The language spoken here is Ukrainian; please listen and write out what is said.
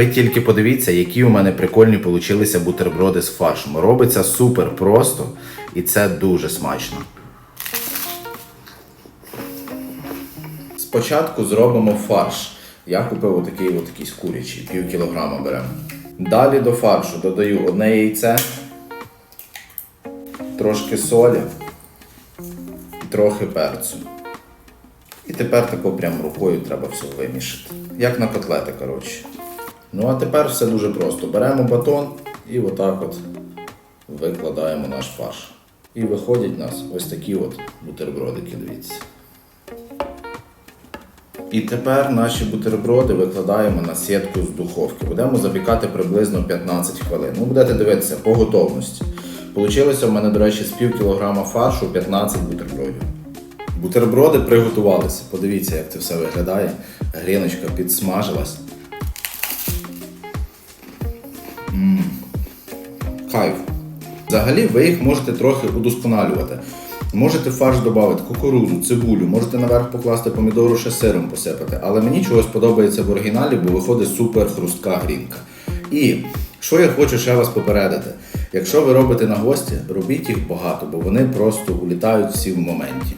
Ви тільки подивіться, які у мене прикольні получилися бутерброди з фаршем. Робиться супер просто і це дуже смачно. Спочатку зробимо фарш. Я купив отакий от якийсь курячий, пів кілограма беремо. Далі до фаршу додаю одне яйце, трошки солі, трохи перцю. І тепер тако прям рукою треба все вимішати. Як на котлети, коротше. Ну а тепер все дуже просто. Беремо батон і отак от викладаємо наш фарш. І виходять у нас ось такі от бутербродики, дивіться. І тепер наші бутерброди викладаємо на сітку з духовки. Будемо запікати приблизно 15 хвилин. Ну, будете дивитися по готовності. Получилося в мене, до речі, з пів кілограма фаршу 15 бутербродів. Бутерброди приготувалися. Подивіться, як це все виглядає. Гріночка підсмажилась. Кайф. Взагалі ви їх можете трохи удосконалювати. Можете фарш додати кукурудзу, цибулю, можете наверх покласти помідору ще сиром посипати. Але мені чогось подобається в оригіналі, бо виходить супер хрустка грінка. І що я хочу ще вас попередити: якщо ви робите на гості, робіть їх багато, бо вони просто улітають всі в моменті.